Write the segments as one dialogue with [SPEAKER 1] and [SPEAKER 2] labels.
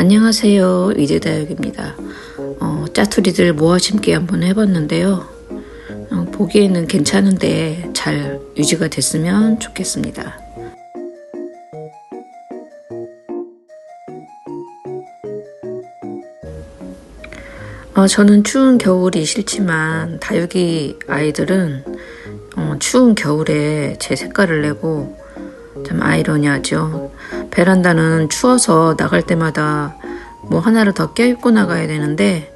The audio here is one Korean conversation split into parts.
[SPEAKER 1] 안녕하세요. 이재다육입니다. 어, 짜투리들 모아 심기 한번 해봤는데요. 어, 보기에는 괜찮은데 잘 유지가 됐으면 좋겠습니다. 어, 저는 추운 겨울이 싫지만 다육이 아이들은 어, 추운 겨울에 제 색깔을 내고 참 아이러니하죠. 베란다는 추워서 나갈 때마다 뭐 하나를 더 껴입고 나가야 되는데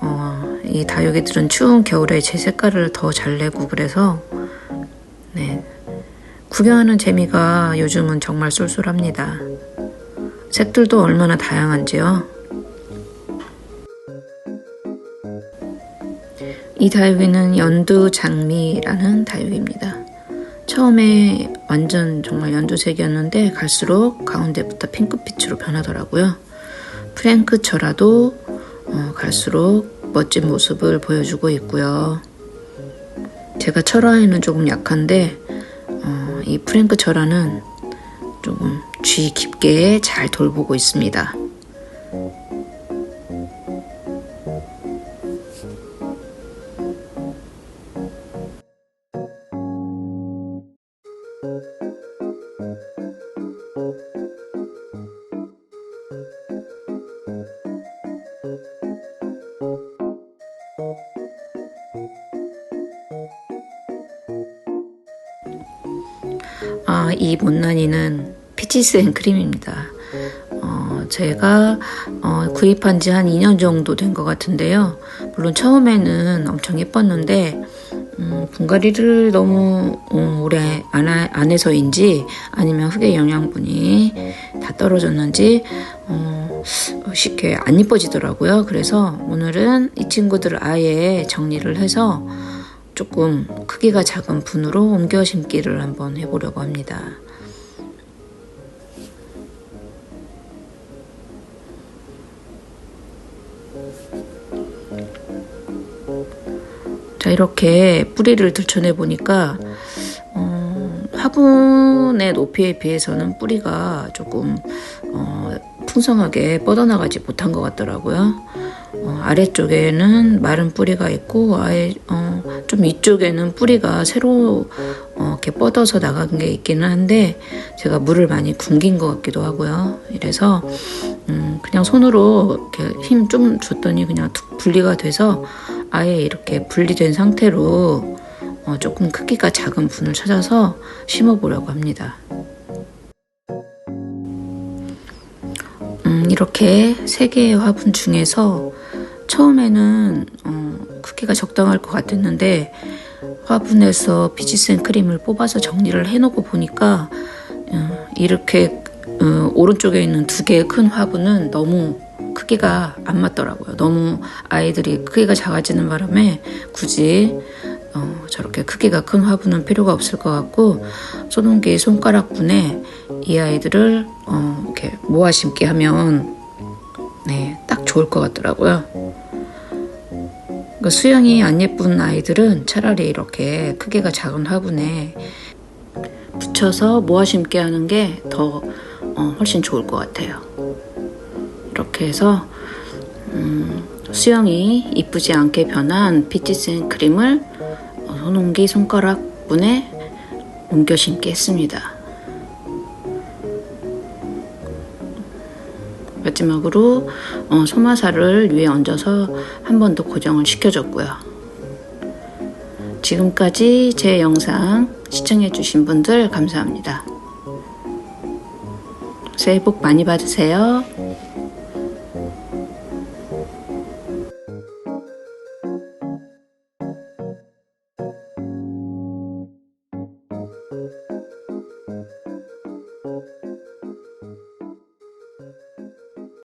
[SPEAKER 1] 어, 이 다육이들은 추운 겨울에 제 색깔을 더 잘 내고 그래서 네, 구경하는 재미가 요즘은 정말 쏠쏠합니다. 색들도 얼마나 다양한지요. 이 다육이는 연두 장미라는 다육입니다. 처음에 완전 정말 연두색이었는데 갈수록 가운데부터 핑크빛으로 변하더라고요. 프랭크처라도 어, 갈수록 멋진 모습을 보여주고 있고요. 제가 철화에는 조금 약한데 어, 이 프랭크 철화는 조금 주의 깊게 잘 돌보고 있습니다. 아, 이 못난이는 피치스 앤 크림입니다. 어, 제가 어, 구입한 지 한 2년 정도 된 것 같은데요. 물론 처음에는 엄청 예뻤는데 음, 분갈이를 너무 어, 오래 안, 하- 안 해서인지 아니면 흙의 영양분이 다 떨어졌는지 어, 쉽게 안 이뻐지더라고요. 그래서 오늘은 이 친구들을 아예 정리를 해서 조금 크기가 작은 분으로 옮겨 심기를 한번 해보려고 합니다. 자 이렇게 뿌리를 들춰내 보니까 어, 화분의 높이에 비해서는 뿌리가 조금 어, 풍성하게 뻗어나가지 못한 것 같더라고요. 어, 아래쪽에는 마른 뿌리가 있고 아예 어, 좀 위쪽에는 뿌리가 새로 어, 이렇게 뻗어서 나간 게 있기는 한데 제가 물을 많이 굶긴 것 같기도 하고요. 이래서 음, 그냥 손으로 이렇게 힘 좀 줬더니 그냥 툭 분리가 돼서 아예 이렇게 분리된 상태로 어, 조금 크기가 작은 분을 찾아서 심어보려고 합니다. 이렇게 세 개의 화분 중에서 처음에는 어, 크기가 적당할 것 같았는데 화분에서 피지센 크림을 뽑아서 정리를 해놓고 보니까 어, 이렇게 어, 오른쪽에 있는 두 개의 큰 화분은 너무 크기가 안 맞더라고요. 너무 아이들이 크기가 작아지는 바람에 굳이 어, 저렇게 크기가 큰 화분은 필요가 없을 것 같고 손흥기 손가락분에 이 아이들을 어, 이렇게 모아 심기 하면 네, 딱 좋을 것 같더라고요. 그러니까 수영이 안 예쁜 아이들은 차라리 이렇게 크기가 작은 화분에 붙여서 모아 심기 하는 게더 어, 훨씬 좋을 것 같아요. 이렇게 해서 음, 수영이 이쁘지 않게 변한 피치센 크림을 어, 손옮기 손가락분에 옮겨 심기 했습니다. 마지막으로 어, 소마사를 위에 얹어서 한 번 더 고정을 시켜줬고요. 지금까지 제 영상 시청해주신 분들 감사합니다. 새해 복 많이 받으세요.